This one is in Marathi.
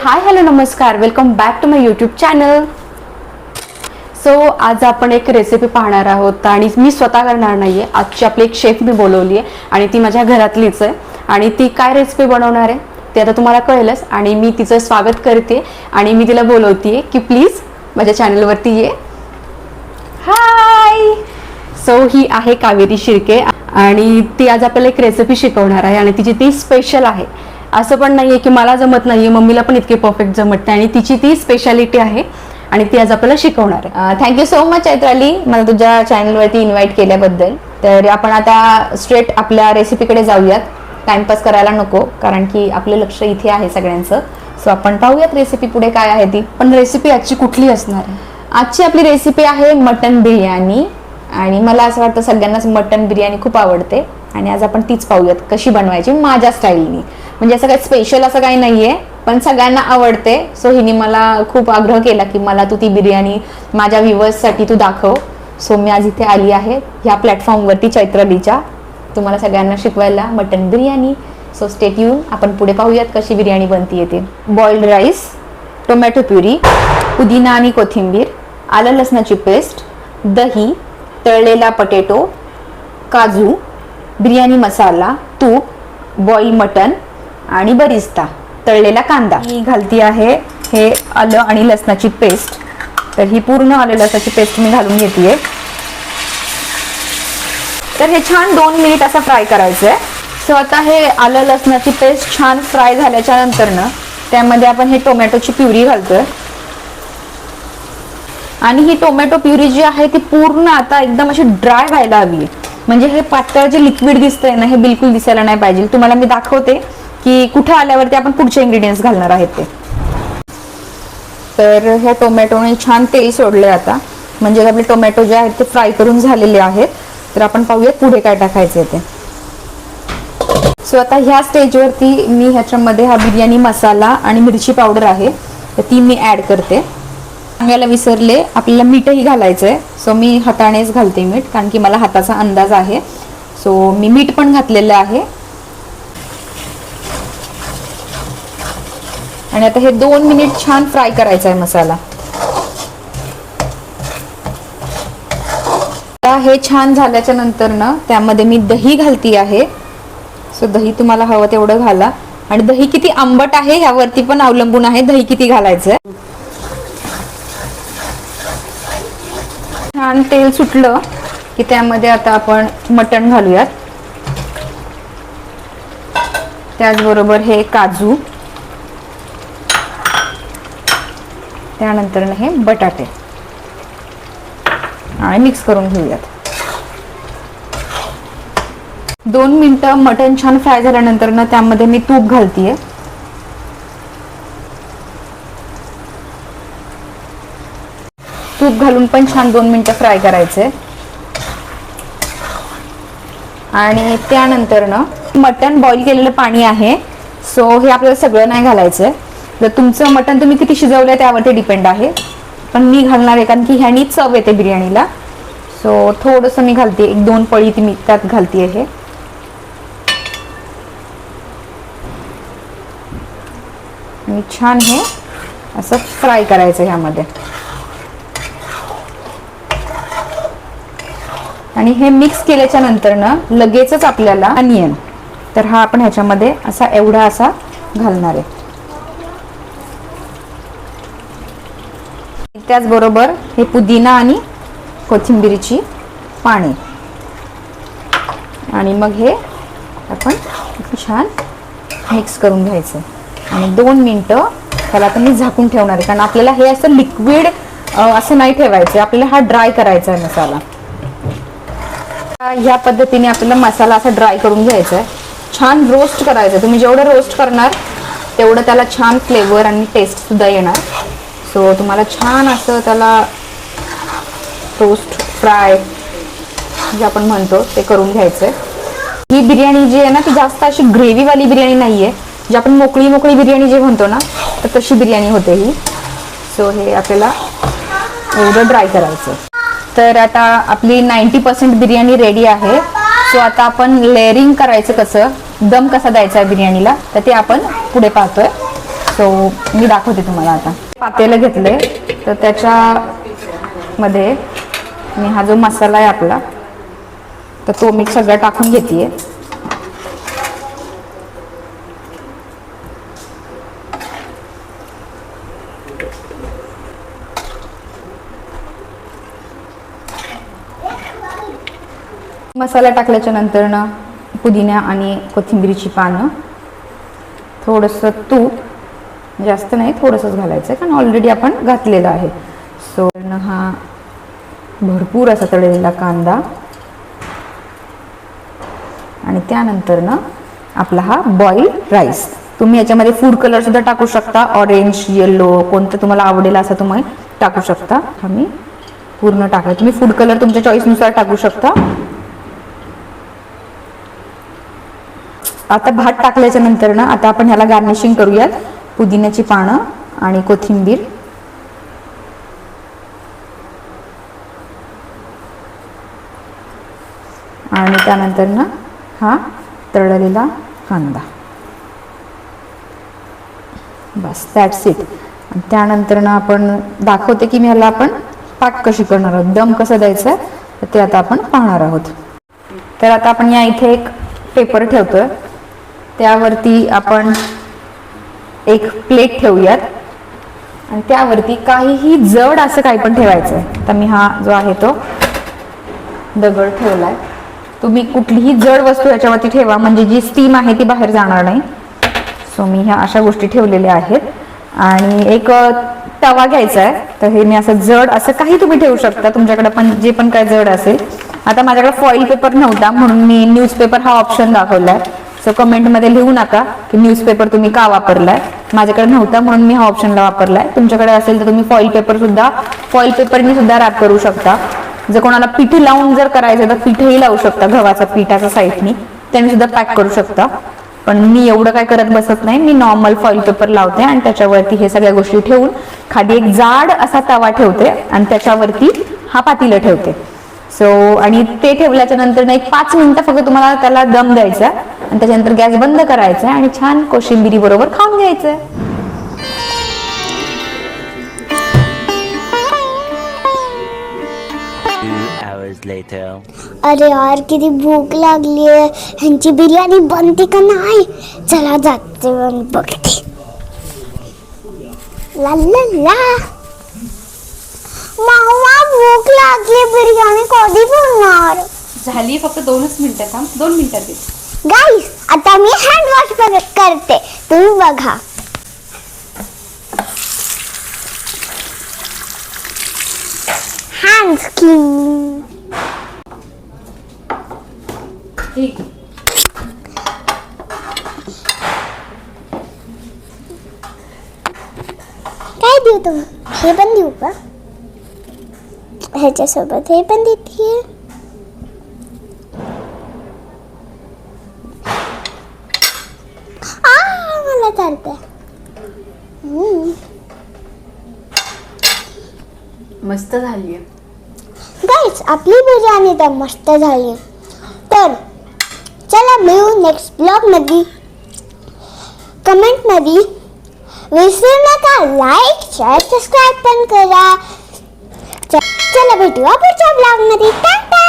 हाय हॅलो नमस्कार. Welcome back to my YouTube channel so आज आपण एक रेसिपी पाहणार आहोत आणि मी स्वतः करणार नाहीये. आजची आपली एक शेफ मी बोलवली आहे आणि ती माझ्या घरातलीच आहे. आणि ती काय रेसिपी बनवणार आहे ते आता तुम्हाला कळेलच. आणि मी तिचं स्वागत करते आणि मी तिला बोलवते की प्लीज माझ्या चॅनलवरती ये. हाय सो ही आहे कावेरी शिर्के आणि ती आज आपल्याला एक रेसिपी शिकवणार आहे आणि तिची ती स्पेशल आहे. असं पण नाहीये की मला जमत नाहीये मम्मीला पण इतकी परफेक्ट जमत नाही आणि तिची ती स्पेशालिटी आहे आणि ती आज आपल्याला शिकवणार आहे. Thank you so much Chaitrali. मला तुझ्या चॅनलवरती इन्व्हाइट केल्याबद्दल. तर आपण आता स्ट्रेट आपल्या रेसिपीकडे जाऊयात. टाइमपास करायला नको कारण की आपलं लक्ष इथे आहे सगळ्यांचं. सो आपण पाहूयात रेसिपी पुढे काय आहे ती. पण रेसिपी आजची कुठली असणार आहे? आजची आपली रेसिपी आहे मटन बिर्याणी. आणि मला असं वाटतं सगळ्यांनाच मटन बिर्याणी खूप आवडते. आणि आज आपण तीच पाहूयात कशी बनवायची माझ्या स्टाईलनी. म्हणजे असं काही स्पेशल असं काही नाही आहे पण सगळ्यांना आवडते. सो हिने मला खूप आग्रह केला की मला तू ती बिर्याणी माझ्या व्ह्युअर्ससाठी तू दाखव. सो मी आज इथे आली आहे ह्या प्लॅटफॉर्मवरती चैत्रलीच्या तुम्हाला सगळ्यांना शिकवायला मटन बिर्याणी. सो स्टेट येऊन आपण पुढे पाहूयात कशी बिर्याणी बनती येते. बॉइल्ड राईस टोमॅटो प्युरी पुदिना आणि कोथिंबीर आलं लसणाची पेस्ट दही तळलेला पटेटो काजू बिर्याणी मसाला तूप बॉईल मटन आणि बरिस्ता तळलेला कांदा. मी घालती आहे हे आलं आणि लसणाची पेस्ट. तर ही पूर्ण आलं लसणाची पेस्ट मी घालून घेते तर हे छान दोन मिनिट असं फ्राय करायचं आहे सो आता हे आलं लसणाची पेस्ट छान फ्राय झाल्याच्यानंतर ना त्यामध्ये आपण हे टोमॅटोची प्युरी घालतोय. आणि ही टोमॅटो प्युरी जी आहे ती पूर्ण आता एकदम अशी ड्राय व्हायला हवी. म्हणजे हे पातळ जे लिक्विड दिसतंय ना हे बिलकुल दिसायला नाही पाहिजे. तुम्हाला मी दाखवते की कुठं आल्यावरती आपण पुढचे इन्ग्रेडियंट्स घालणार आहेत ते. तर ह्या टोमॅटोने छान तेल सोडले आता. म्हणजे आपले टोमॅटो जे आहेत ते फ्राय करून झालेले आहेत. तर आपण पाहूया पुढे काय टाकायचे ते. सो आता ह्या स्टेजवरती मी ह्याच्यामध्ये हा बिर्याणी मसाला आणि मिरची पावडर आहे. तर ती मी ऍड करते. सांगायला विसरले आपल्याला मीठही घालायचं आहे सो मी हातानेच घालते मीठ कारण की मला हाताचा अंदाज आहे. सो मी मीठ पण घातलेलं आहे. आणि आता हे दोन मिनिट छान फ्राय करायचा आहे मसाला. आता हे छान झाल्याच्यानंतर ना त्यामध्ये मी दही घालती आहे. सो दही तुम्हाला हवं तेवढं घाला. आणि दही किती आंबट आहे ह्यावरती पण अवलंबून आहे दही किती घालायचं छान तेल सुटलं की त्यामध्ये आता आपण मटण घालूयात. त्याचबरोबर हे काजू. त्यानंतर हे बटाटे. आणि मिक्स करून घेऊयात. दोन मिनिटं मटण छान फ्राय झाल्यानंतर ना त्यामध्ये मी तूप घालतीये. तूप घालून पण छान दोन मिनटं फ्राय करायचे आणि त्यानंतर ना मटण बॉईल केलेलं पाणी आहे. सो हे आपल्याला सगळं नाही घालायचं जर तुमचं मटण तुम्ही किती शिजवलंय त्यावरती डिपेंड आहे. पण मी घालणार आहे कारण की ह्यानी चव येते बिर्याणीला. सो थोडंसं मी घालते. एक दोन पळी ती मी त्यात घालते हे. आणि छान हे असं फ्राय करायचं ह्यामध्ये. आणि हे मिक्स केल्याच्यानंतर ना लगेचच आपल्याला अनियन तर हा आपण ह्याच्यामध्ये असा एवढा असा घालणार आहे. त्याचबरोबर हे पुदिना आणि कोथिंबिरीची पाने. आणि मग हे आपण छान मिक्स करून घ्यायचं. आणि दोन मिनटं त्याला आता मी झाकून ठेवणार आहे. कारण आपल्याला हे असं लिक्विड असं नाही ठेवायचं. आपल्याला हा ड्राय करायचा आहे मसाला. ह्या पद्धतीने आपल्याला मसाला असा ड्राय करून घ्यायचा आहे छान रोस्ट करायचं तुम्ही जेवढं रोस्ट करणार तेवढं त्याला छान फ्लेवर आणि टेस्ट सुद्धा येणार. सो तुम्हाला छान असं त्याला रोस्ट फ्राय जे आपण म्हणतो ते करून घ्यायचं आहे ही बिर्याणी जी आहे ना ती जास्त अशी ग्रेव्हीवाली बिर्याणी नाही आहे जी आपण मोकळी मोकळी बिर्याणी जे म्हणतो ना तर तशी बिर्याणी होते ही. सो हे आपल्याला एवढं ड्राय करायचं तर आता आपली नाईन्टी पर्सेंट बिर्याणी रेडी आहे. सो आता आपण लेअरिंग करायचं कसं? दम कसा द्यायचा आहे बिर्याणीला? तर ते आपण पुढे पाहतोय. सो मी दाखवते तुम्हाला आता. पातेलं घेतलंय. तर त्याच्यामध्ये मी हा जो मसाला आहे आपला तर तो मी सगळा टाकून घेते मसाला टाकल्याच्या नंतर ना पुदिना आणि कोथिंबीरीची पानं थोडंसं तूप जास्त नाही थोडंसंच घालायचं आहे कारण ऑलरेडी आपण घातलेलं आहे. सो हा भरपूर असा तळलेला कांदा आणि त्यानंतर ना आपला हा बॉईल राईस तुम्ही याच्यामध्ये फूड कलर सुद्धा टाकू शकता ऑरेंज येल्लो कोणतं तुम्हाला आवडेल असं तुम्ही टाकू शकता. हा मी पूर्ण टाकला. तुम्ही फूड कलर तुमच्या चॉईसनुसार टाकू शकता. आता भात टाकल्याच्या नंतर ना आता आपण ह्याला गार्निशिंग करूयात. पुदिन्याची पानं आणि कोथिंबीर. आणि त्यानंतर ना हा तळलेला कांदा. बस दॅट्स इट त्यानंतर ना आपण दाखवते की मी ह्याला आपण पाक कशी करणार आहोत. दम कसं द्यायचं आहे ते आता आपण पाहणार आहोत. तर आता आपण या इथे एक पेपर ठेवतोय. त्यावरती आपण एक प्लेट ठेवूयात. आणि त्यावरती काहीही जड असं काही पण ठेवायचं आहे तर मी हा जो आहे तो दगड ठेवलाय. तुम्ही कुठलीही जड वस्तू याच्यावरती ठेवा. म्हणजे जी स्टीम आहे ती बाहेर जाणार नाही. सो मी ह्या अशा गोष्टी ठेवलेल्या आहेत. आणि एक तवा घ्यायचा आहे तर हे मी असं जड असं काही तुम्ही ठेवू शकता. तुमच्याकडे पण जे पण काय जड असेल. आता माझ्याकडे फॉईल पेपर नव्हता. म्हणून मी न्यूजपेपर हा ऑप्शन दाखवला आहे सो कमेंटमध्ये लिहू नका की न्यूजपेपर तुम्ही का वापरलाय. माझ्याकडे नव्हता म्हणून मी हा ऑप्शनला वापरलाय. तुमच्याकडे असेल तर तुम्ही फॉईल पेपर सुद्धा फॉईल पेपरनी सुद्धा रॅप करू शकता. जर कोणाला पीठ लावून जर करायचं तर पीठही लावू शकता गव्हाचा पिठाचा साईडनी त्यांनी सुद्धा पॅक करू शकता. पण मी एवढं काय करत बसत नाही. मी नॉर्मल फॉईल पेपर लावते आणि त्याच्यावरती हे सगळ्या गोष्टी ठेवून खाली एक जाड असा तवा ठेवते आणि त्याच्यावरती हा पातीला ठेवते. सो आणि ते ठेवल्याच्या नंतर ना एक पाच मिनिटं फक्त तुम्हाला त्याला दम द्यायचा आणि त्याच्यानंतर गॅस बंद करायचा आणि छान कोशिंबिरी बरोबर खाऊन घ्यायचं Two hours later. अरे यार किती भूक लागली आहे. ह्यांची बिर्याणी बनते का नाही? चला जाते बघते. ला ला भूक लागली बिर्याणी कधी बनणार? झाली फक्त दोनच मिनिटं थांब. दोन मिनिटात गाईस आता मी हँड वॉश करते. तुम्ही बघा. हँड क्लीन काय देऊ तुम्ही हे पण देऊ का ह्याच्यासोबत हे पण देते मस्त झाली गाईज आपली बिर्याणी तर मस्त झाली. तर चला मिळू नेक्स्ट ब्लॉगमध्ये कमेंटमध्ये विसरू नका लाईक शेअर सबस्क्राईब पण करा. च- चला भेटूया पुढच्या ब्लॉगमध्ये टाटा!